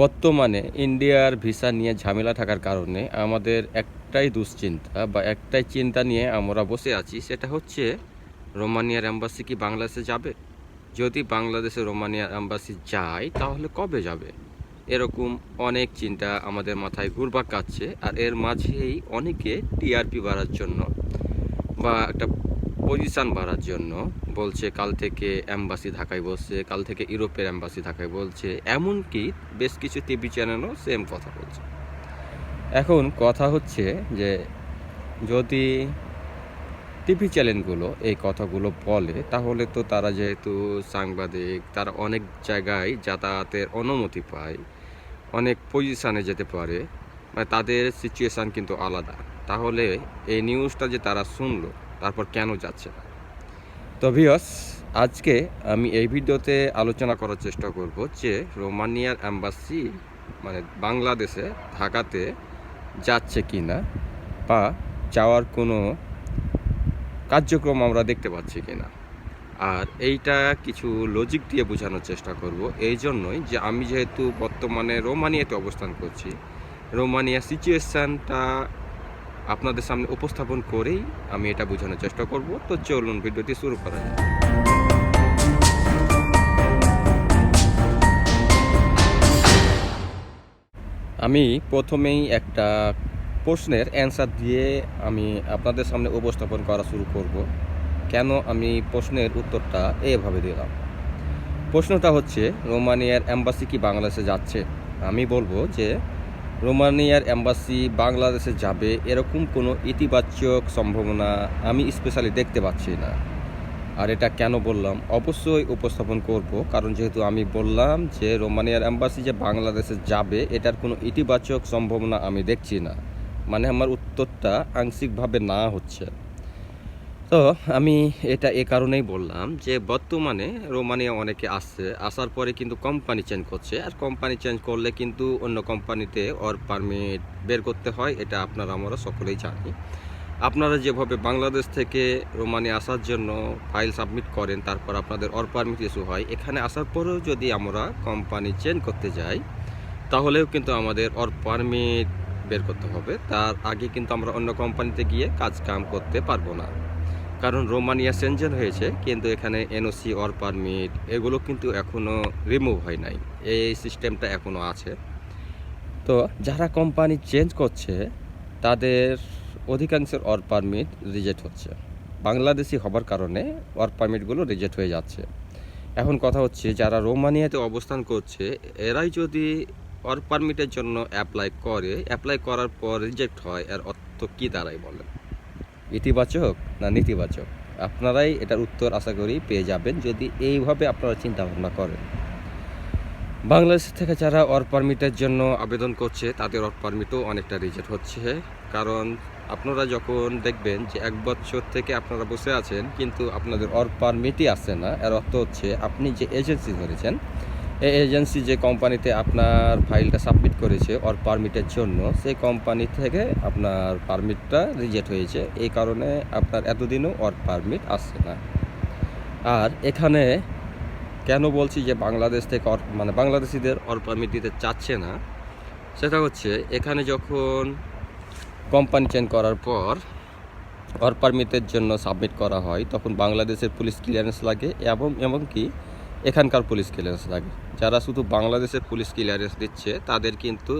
বর্তমানে ইন্ডিয়ার ভিসা নিয়ে ঝামেলা থাকার কারণে আমাদের একটাই দুশ্চিন্তা বা একটাই চিন্তা নিয়ে আমরা বসে আছি, সেটা হচ্ছে রোমানিয়ার অ্যাম্বাসি কি বাংলাদেশে যাবে? যদি বাংলাদেশে রোমানিয়ার অ্যাম্বাসি যায়, তাহলে কবে যাবে? এরকম অনেক চিন্তা আমাদের মাথায় ঘুরপাক কাচ্ছে আর এর মাঝেই অনেকে টিআরপি বাড়ার জন্য বা একটা পজিশন বাড়ার জন্য বলছে কাল থেকে অ্যাম্বাসি ঢাকায় বলছে, কাল থেকে ইউরোপের অ্যাম্বাসি ঢাকায় বলছে। এমনকি বেশ কিছু টিভি চ্যানেলও সেম কথা বলছে। এখন কথা হচ্ছে যে যদি টিভি চ্যানেলগুলো এই কথাগুলো বলে, তাহলে তো তারা যেহেতু সাংবাদিক, তারা অনেক জায়গায় যাতায়াতের অনুমতি পায়, অনেক পজিশানে যেতে পারে মানে তাদের সিচুয়েশান কিন্তু আলাদা। তাহলে এই নিউজটা যে তারা শুনলো তারপর কেন যাচ্ছে না। তো ভিওস আজকে আমি এই ভিডিওতে আলোচনা করার চেষ্টা করব যে রোমানিয়ার অ্যাম্বাসি মানে বাংলাদেশে ঢাকাতে যাচ্ছে কি না বা যাওয়ার কোনো কার্যক্রম আমরা দেখতে পাচ্ছি কি না আর এইটা কিছু লজিক দিয়ে বোঝানোর চেষ্টা করব। এই জন্যই যে আমি যেহেতু বর্তমানে রোমানিয়াতে অবস্থান করছি রোমানিয়া সিচুয়েশানটা আপনাদের সামনে উপস্থাপন করেই আমি এটা বোঝানোর চেষ্টা করব। তো চলুন ভিডিওটি শুরু করা যাক। আমি প্রথমেই একটা প্রশ্নের অ্যান্সার দিয়ে আমি আপনাদের সামনে উপস্থাপন করা শুরু করব। কেন আমি প্রশ্নের উত্তরটা এভাবে দিলাম? প্রশ্নটা হচ্ছে, রোমানিয়ার অ্যাম্বাসি কি বাংলাদেশে যাচ্ছে? আমি বলব যে রোমানিয়ার অ্যাম্বাসি বাংলাদেশে যাবে এরকম কোনো ইতিবাচক সম্ভাবনা আমি স্পেশালি দেখতে পাচ্ছি না। আর এটা কেন বললাম? অবশ্যই উপস্থাপন করব, কারণ যেহেতু আমি বললাম যে রোমানিয়ার অ্যাম্বাসি যে বাংলাদেশে যাবে, এটার কোনো ইতিবাচক সম্ভাবনা আমি দেখছি না। মানে আমার উত্তরটা আংশিকভাবে না হচ্ছে। তো আমি এটা এ কারণেই বললাম যে বর্তমানে রোমানিয়া অনেকে আসছে, আসার পরে কিন্তু কোম্পানি চেঞ্জ করছে। আর কোম্পানি চেঞ্জ করলে কিন্তু অন্য কোম্পানিতে ওর পারমিট বের করতে হয়, এটা আপনারা আমরা সকলেই জানি। আপনারা যেভাবে বাংলাদেশ থেকে রোমানিয়া আসার জন্য ফাইল সাবমিট করেন, তারপর আপনাদের অর পারমিট ইস্যু হয়, এখানে আসার পরেও যদি আমরা কোম্পানি চেঞ্জ করতে যাই, তাহলেও কিন্তু আমাদের অর পারমিট বের করতে হবে। তার আগে কিন্তু আমরা অন্য কোম্পানিতে গিয়ে কাজ কাম করতে পারব না। কারণ রোমানিয়া সেনজেন হয়েছে, কিন্তু এখানে এনওসি অর পারমিট এগুলো কিন্তু এখনও রিমুভ হয় নাই। এই সিস্টেমটা এখনও আছে। তো যারা কোম্পানি চেঞ্জ করছে, তাদের অধিকাংশের অর পারমিট রিজেক্ট হচ্ছে। বাংলাদেশি হবার কারণে ওয়ার্ক পারমিটগুলো রিজেক্ট হয়ে যাচ্ছে। এখন কথা হচ্ছে, যারা রোমানিয়াতে অবস্থান করছে, এরাই যদি ওয়ার্ক পারমিটের জন্য অ্যাপ্লাই করে অ্যাপ্লাই করার পর রিজেক্ট হয়, এর অর্থ কী দাঁড়ায় বলেন? ইতিবাচক না নেতিবাচক? আপনারাই এটার উত্তর আশা করি পেয়ে যাবেন যদি এইভাবে আপনারা চিন্তা ভাবনা করেন। বাংলাদেশ থেকে যারা ওয়ার্ক পারমিটের জন্য আবেদন করছে, তাদের ওয়ার্ক পারমিটও অনেকটা রিজেক্ট হচ্ছে। কারণ আপনারা যখন দেখবেন যে এক বছর থেকে আপনারা বসে আছেন, কিন্তু আপনাদের ওয়ার্ক পারমিটই আসছে না। এর অর্থ হচ্ছে আপনি যে এজেন্সি ধরেছেন এজেন্সি যে কোম্পানিতে আপনার ফাইলটা সাবমিট করেছে ওর পারমিটের জন্য, সেই কোম্পানি থেকে আপনার পারমিটটা রিজেক্ট হয়েছে। এই কারণে আপনার এতদিনও ওর পারমিট আসছে না। আর এখানে কেন বলছি যে বাংলাদেশ থেকে অর মানে বাংলাদেশিদের অর পারমিট দিতে চাচ্ছে না, সেটা হচ্ছে এখানে যখন কোম্পানি চেঞ্জ করার পর অর পারমিটের জন্য সাবমিট করা হয়, তখন বাংলাদেশের পুলিশ ক্লিয়ারেন্স লাগে এবং, এমনকি এখানকার পুলিশ ক্লিয়ারেন্স লাগে। যারা শুধু বাংলাদেশের পুলিশ ক্লিয়ারেন্স দিচ্ছে, তাদের কিন্তু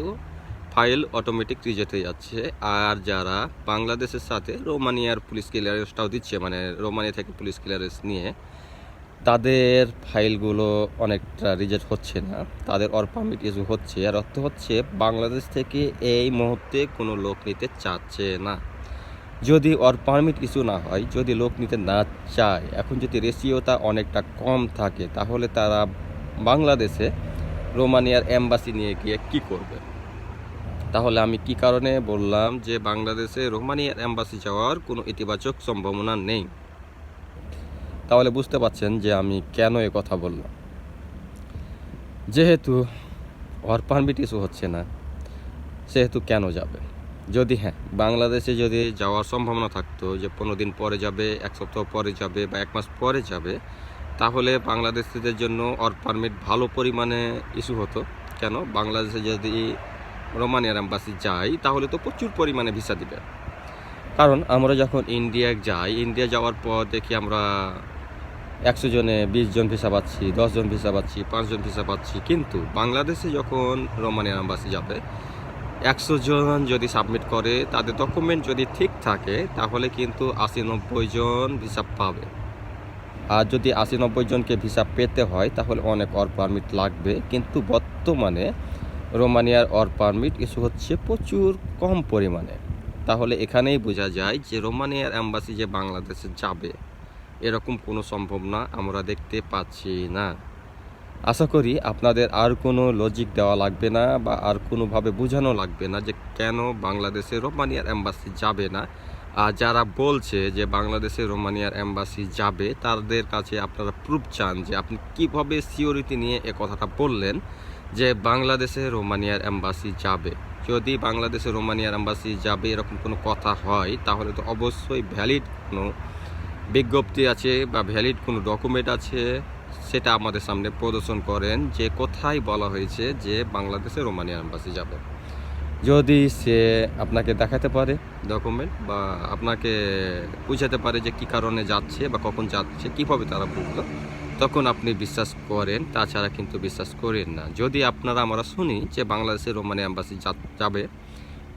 ফাইল অটোমেটিক রিজেক্ট হয়ে যাচ্ছে। আর যারা বাংলাদেশের সাথে রোমানিয়ার পুলিশ ক্লিয়ারেন্সটাও দিচ্ছে মানে রোমানিয়া থেকে পুলিশ ক্লিয়ারেন্স নিয়ে, তাদের ফাইলগুলো অনেকটা রিজেক্ট হচ্ছে না। তাদের অর পারমিট ইস্যু হচ্ছে। আর অর্থ হচ্ছে, বাংলাদেশ থেকে এই মুহূর্তে কোনো লোক নিতে চাচ্ছে না। যদি ওর পারমিট ইস্যু না হয়, যদি লোক নিতে না চায়, এখন যদি রেশিওটা অনেকটা কম থাকে, তাহলে তারা বাংলাদেশে রোমানিয়ার এম্বাসি নিয়ে গিয়ে কি করবে? তাহলে আমি কি কারণে বললাম যে বাংলাদেশে রোমানিয়ার এম্বাসি যাওয়ার কোনো ইতিবাচক সম্ভাবনা নেই? তাহলে বুঝতে পারছেন যে আমি কেন এ কথা বললাম। যেহেতু ওর পারমিট ইস্যু হচ্ছে না, সেহেতু কেন যাবে? যদি হ্যাঁ বাংলাদেশে যদি যাওয়ার সম্ভাবনা থাকতো যে পনেরো দিন পরে যাবে, এক সপ্তাহ পরে যাবে বা এক মাস পরে যাবে, তাহলে বাংলাদেশিদের জন্য অর পারমিট ভালো পরিমাণে ইস্যু হতো। কেন? বাংলাদেশে যদি রোমানিয়ার অ্যাম্বাসি যাই তাহলে তো প্রচুর পরিমাণে ভিসা দিবে। কারণ আমরা যখন ইন্ডিয়া যাই, ইন্ডিয়া যাওয়ার পর দেখি আমরা একশো জনে বিশ জন ভিসা পাচ্ছি, দশ জন ভিসা পাচ্ছি পাঁচজন ভিসা পাচ্ছি। কিন্তু বাংলাদেশে যখন রোমানিয়ার অ্যাম্বাসি যাবে একশো জন যদি সাবমিট করে, তাদের ডকুমেন্ট যদি ঠিক থাকে, তাহলে কিন্তু আশি নব্বই জন ভিসা পাবে। আর যদি আশি নব্বই জনকে ভিসা পেতে হয়, তাহলে অনেক অর পারমিট লাগবে। কিন্তু বর্তমানে রোমানিয়ার অর পারমিট ইস্যু হচ্ছে প্রচুর কম পরিমাণে। তাহলে এখানেই বোঝা যায় যে রোমানিয়ার অ্যাম্বাসি যে বাংলাদেশে যাবে, এরকম কোনো সম্ভব না, আমরা দেখতে পাচ্ছি না। আশা করি আপনাদের আর কোনো লজিক দেওয়া লাগবে না বা আর কোনোভাবে বোঝানো লাগবে না যে কেন বাংলাদেশে রোমানিয়ার অ্যাম্বাসি যাবে না। আর যারা বলছে যে বাংলাদেশে রোমানিয়ার অ্যাম্বাসি যাবে, তাদের কাছে আপনারা প্রুফ চান যে আপনি কীভাবে সিওরিটি নিয়ে এ কথাটা বললেন যে বাংলাদেশে রোমানিয়ার অ্যাম্বাসি যাবে। যদি বাংলাদেশে রোমানিয়ার অ্যাম্বাসি যাবে এরকম কোনো কথা হয়, তাহলে তো অবশ্যই ভ্যালিড কোনো বিজ্ঞপ্তি আছে বা ভ্যালিড কোনো ডকুমেন্ট আছে। সেটা আমাদের সামনে প্রদর্শন করেন যে কোথায় বলা হয়েছে যে বাংলাদেশে রোমানিয়ার অ্যাম্বাসি যাবে। যদি সে আপনাকে দেখাতে পারে ডকুমেন্ট বা আপনাকে বুঝাতে পারে যে কি কারণে যাচ্ছে বা কখন যাচ্ছে, কীভাবে তারা বুঝলো, তখন আপনি বিশ্বাস করেন, তাছাড়া কিন্তু বিশ্বাস করেন না। যদি আপনারা, আমরা শুনি যে বাংলাদেশে রোমানিয়া অ্যাম্বাসি যা- যাবে,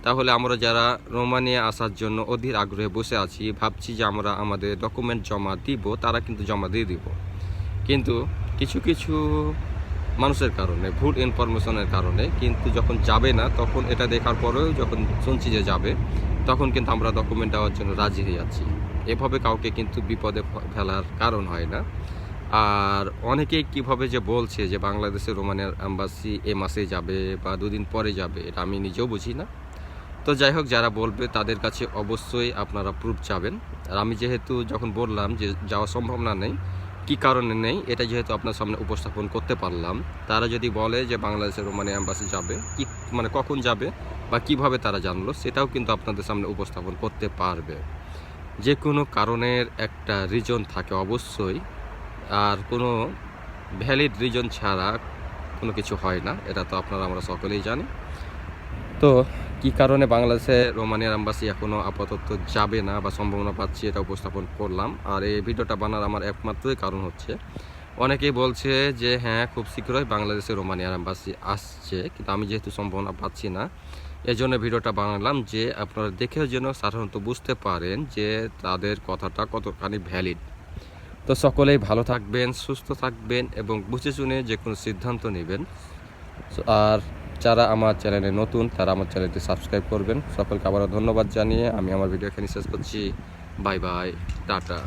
তাহলে আমরা যারা রোমানিয়া আসার জন্য অধীর আগ্রহে বসে আছি, ভাবছি যে আমরা আমাদের ডকুমেন্ট জমা দিব, তারা কিন্তু জমা দিয়ে দিব। কিন্তু কিছু কিছু মানুষের কারণে, ভুল ইনফরমেশনের কারণে কিন্তু যখন যাবে না, তখন এটা দেখার পরেও যখন শুনছি যে যাবে, তখন কিন্তু আমরা ডকুমেন্ট দেওয়ার জন্য রাজি হয়ে যাচ্ছি। এভাবে কাউকে কিন্তু বিপদে ফেলার কারণ হয় না। আর অনেকেই কীভাবে যে বলছে যে বাংলাদেশের রোমানিয়ার অ্যাম্বাসি এ মাসে যাবে বা দুদিন পরে যাবে, এটা আমি নিজেও বুঝি না। তো যাই হোক, যারা বলবে তাদের কাছে অবশ্যই আপনারা প্রুফ চাবেন। আর আমি যেহেতু যখন বললাম যে যাওয়া সম্ভব না নেই কী কারণে নেই, এটা যেহেতু আপনার সামনে উপস্থাপন করতে পারলাম, তারা যদি বলে যে বাংলাদেশের রোমানিয়া অ্যাম্বাসি যাবে, কি মানে কখন যাবে বা কীভাবে তারা জানলো, সেটাও কিন্তু আপনাদের সামনে উপস্থাপন করতে পারবে। যে কোনো কারণের একটা রিজন থাকে অবশ্যই, আর কোনো ভ্যালিড রিজন ছাড়া কোনো কিছু হয় না, এটা তো আপনারা, আমরা সকলেই জানি। তো কি কারণে বাংলাদেশে রোমানিয়ার অ্যাম্বাসি এখনও আপাতত যাবে না বা সম্ভাবনা পাচ্ছি এটা উপস্থাপন করলাম? আর এই ভিডিওটা বানার আমার একমাত্রই কারণ হচ্ছে, অনেকেই বলছে যে হ্যাঁ খুব শীঘ্রই বাংলাদেশে রোমানিয়ার অ্যাম্বাসি আসছে, কিন্তু আমি যেহেতু সম্ভাবনা পাচ্ছি না এই জন্য ভিডিওটা বানালাম যে আপনারা দেখেও যেন সাধারণত বুঝতে পারেন যে তাদের কথাটা কতখানি ভ্যালিড তো সকলেই ভালো থাকবেন, সুস্থ থাকবেন এবং বুঝে শুনে যে কোনো সিদ্ধান্ত নেবেন। আর যারা আমার চ্যানেলে নতুন, তারা আমার চ্যানেলটি সাবস্ক্রাইব করবেন। সকলকে আবারও ধন্যবাদ জানিয়ে আমি আমার ভিডিও এখানে শেষ করছি। Bye bye, tata.